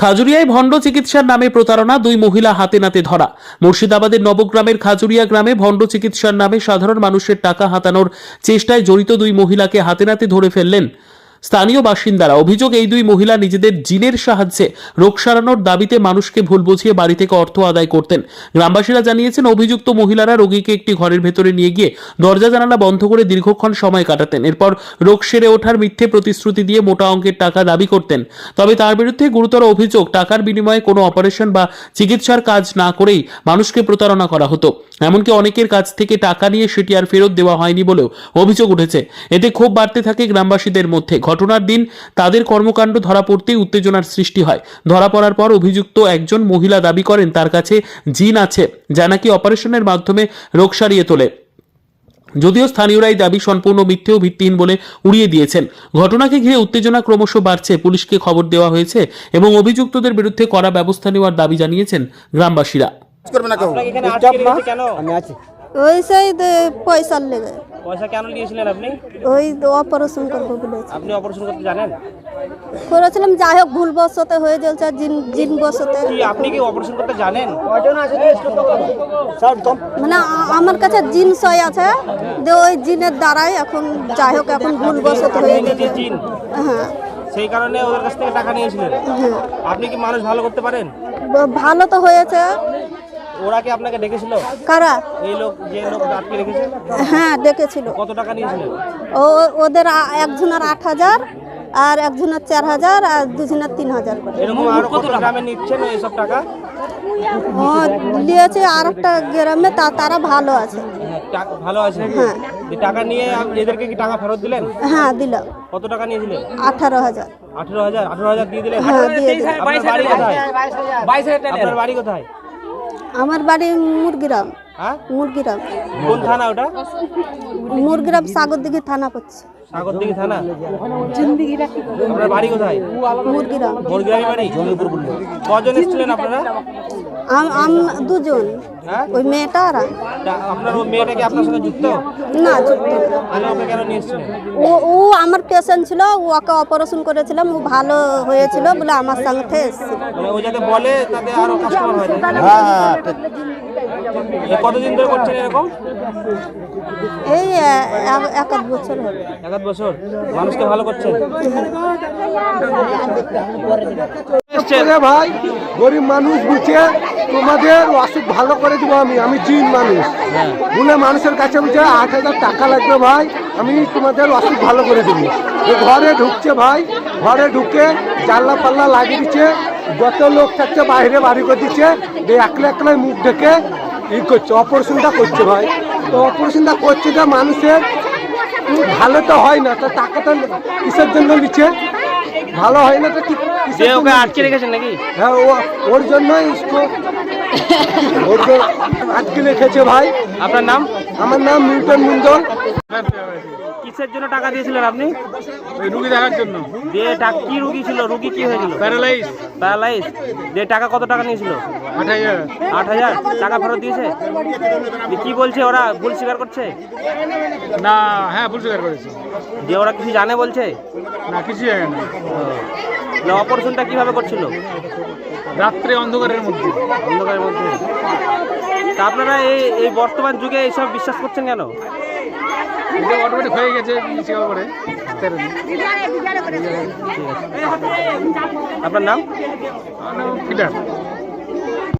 খাজুরিয়ায় ভণ্ড চিকিৎসার নামে প্রতারণা, দুই মহিলা হাতে নাতে ধরা। মুর্শিদাবাদের নবগ্রামের খাজুরিয়া গ্রামে ভণ্ড চিকিৎসার নামে সাধারণ মানুষের টাকা হাতানোর চেষ্টায় জড়িত দুই মহিলাকে হাতে নাতে ধরে ফেললেন স্থানীয় বাসিন্দারা অভিযোগ, এই দুই মহিলা নিজেদের জিনের সাহায্যে রোগ সারানোর দাবিতে মানুষকে ভুল বুঝিয়ে বাড়ি থেকে অর্থ আদায় করতেন। গ্রামবাসীরা জানিয়েছেন, অভিযুক্ত মহিলারা রোগীকে একটি ঘরের ভেতরে নিয়ে গিয়ে দরজা জানালা বন্ধ করে দীর্ঘক্ষণ সময় কাটাতেন। এরপর রোগ সেরে ওঠার মিথ্যে প্রতিশ্রুতি দিয়ে মোটা অঙ্কের টাকা দাবি করতেন। তবে তার বিরুদ্ধে গুরুতর অভিযোগ, টাকার বিনিময়ে কোনো অপারেশন বা চিকিৎসার কাজ না করেই মানুষকে প্রতারণা করা হতো। এমনকি অনেকের কাছ থেকে টাকা নিয়ে সেটি আর ফেরত দেওয়া হয়নি বলেও অভিযোগ উঠেছে। এতে ক্ষোভ বাড়তে থাকে গ্রামবাসীদের মধ্যে। ঘটনার দিন তাদের কর্মকাণ্ড ধরা পড়তেই উত্তেজনার সৃষ্টি হয়। ধরা পড়ার পর অভিযুক্ত একজন মহিলা দাবি করেন তার কাছে জিন আছে যা নাকি অপারেশনের মাধ্যমে রোগ সারিয়ে তোলে। যদিও স্থানীয়রা এই দাবি সম্পূর্ণ মিথ্যে ও ভিত্তিহীন বলে উড়িয়ে দিয়েছেন। ঘটনাকে ঘিরে উত্তেজনা ক্রমশ বাড়ছে পুলিশকে খবর দেওয়া হয়েছে এবং অভিযুক্তদের বিরুদ্ধে কড়া ব্যবস্থা নেওয়ার দাবি জানিয়েছেন গ্রামবাসীরা। আমি আছি। ওই সেই পয়সার লেগে। পয়সা কেন নিয়েছিলেন আপনি? ওই অপারেশন করব বলেছে। আপনি অপারেশন করতে জানেন? করেছিলাম যাই হোক ভুল বসতে হয়ে যাচ্ছে জিন জিন বসতে। কি আপনি কি অপারেশন করতে জানেন? স্যার দম মানে আমার কাছে জিন সয় আছে যে ওই জিনের দ্বারাই এখন যাই হোক এখন ভুল বসত হয়ে গেছে। যে জিন। হ্যাঁ। সেই কারণে ওদের কাছ থেকে টাকা নিয়েছিলেন? হ্যাঁ। আপনি কি মানুষ ভালো করতে পারেন? ভালো তো হয়েছে ওরা কি আপনাকে ডেকেছিল কারা? এই লোক যে লোক আটকে রেখেছে? হ্যাঁ ডেকেছিল কত টাকা নিয়েছিলেন ও ওদের একজনের আট হাজার আর একজনের চার হাজার আর দুজনের তিন হাজার করে। এরকম আরও কত গ্রামে নিচ্ছেন এইসব টাকা? ও নিয়েছে আর একটা গ্রামে তারা ভালো আছে। টা- ভালো আছে হ্যাঁ। এই টাকা নিয়ে এদেরকে কি টাকা ফেরত দিলেন? হ্যাঁ দিল। কত টাকা নিয়েছিলেন আঠারো হাজার। আঠেরো হাজার আঠেরো হাজার দিয়ে দিলেন? হ্যাঁ কোথায়? আপনার বাড়ি কোথায়? আমার বাড়ি মুরগিরাম। হ্যাঁ? মুরগিরাম। কোন থানা ওটা? মুরগিরাম সাগরদিঘি থানা পড়ছে। সাগরদিঘি থানা? আপনার বাড়ি কোথায়? মুরগিরাম। মুরগিরামি বাড়ি? কজন এসেছিলেন আপনারা? আম- আম- দুজন। হ্যাঁ? ওই মেয়েটা আর আপনার ওই মেয়েটা কি আপনার সাথে যুক্ত? না যুক্ত না। তাহলে ওকে কেন নিয়ে এসেছিলেন? ও ও আমার পেশেন্ট ছিল ওকে অপারেশন করেছিলাম ও ভালো হয়েছিল বলে আমার সঙ্গে এসেছিল মানে ও যাতে বলে তাতে আরও কাস্টমার হয়। হ্যাঁ হ্যাঁ কতদিন ধরে করছেন এরকম? এই এক- আধ বছর হবে। এক আধ বছর। মানুষকে ভালো করছেন? ভাই গরিব মানুষ বুঝে তোমাদের অসুখ ভালো করে দিব আমি আমি জিন মানুষ। বলে মানুষের কাছে বুঝে আট হাজার টাকা লাগবে ভাই আমি তোমাদের অসুখ ভালো করে দেবো। ঘরে ঢুকছে ভাই ঘরে ঢুকে জানলা পাল্লা লাগিয়ে দিচ্ছে যত লোক থাকছে বাইরে বাড়ি করে দিচ্ছে একলা একলাই মুখ ঢেকে ই করছে অপারেশনটা করছে ভাই। তো অপারেশনটা করছে যে মানুষের ভালো তো হয় না তো টাকাটা কিসের জন্য নিচ্ছে? ভালো হয় না তো ওকে আটকে রেখেছেন নাকি? হ্যাঁ ও ওর জন্যই ওর জন্য আজকে রেখেছে ভাই। আপনার নাম? আমার নাম মিল্টন মন্ডল কিসের জন্য টাকা দিয়েছিলেন আপনি? ওই রুগী দেখার জন্য। দিয়ে টাকা কি রুগী ছিল? রুগী কি হয়েছিল প্যারালাইজ প্যারালাইজ দিয়ে টাকা কত টাকা নিয়েছিল? আট হাজার। আট হাজার? টাকা ফেরত দিয়েছে? কি বলছে ওরা? ভুল স্বীকার করছে? না হ্যাঁ ভুল স্বীকার করেছি। যে ওরা কিছু জানে বলছে? না কিছু জানে না। অপারেশনটা কীভাবে করছিল? রাত্রে অন্ধকারের মধ্যে। অন্ধকারের মধ্যে। তা আপনারা এই এই বর্তমান যুগে এইসব বিশ্বাস করছেন কেন? এটা অটোমেটিক হয়ে গেছে সেবা করে আপনার নাম? আমার নাম পিটার।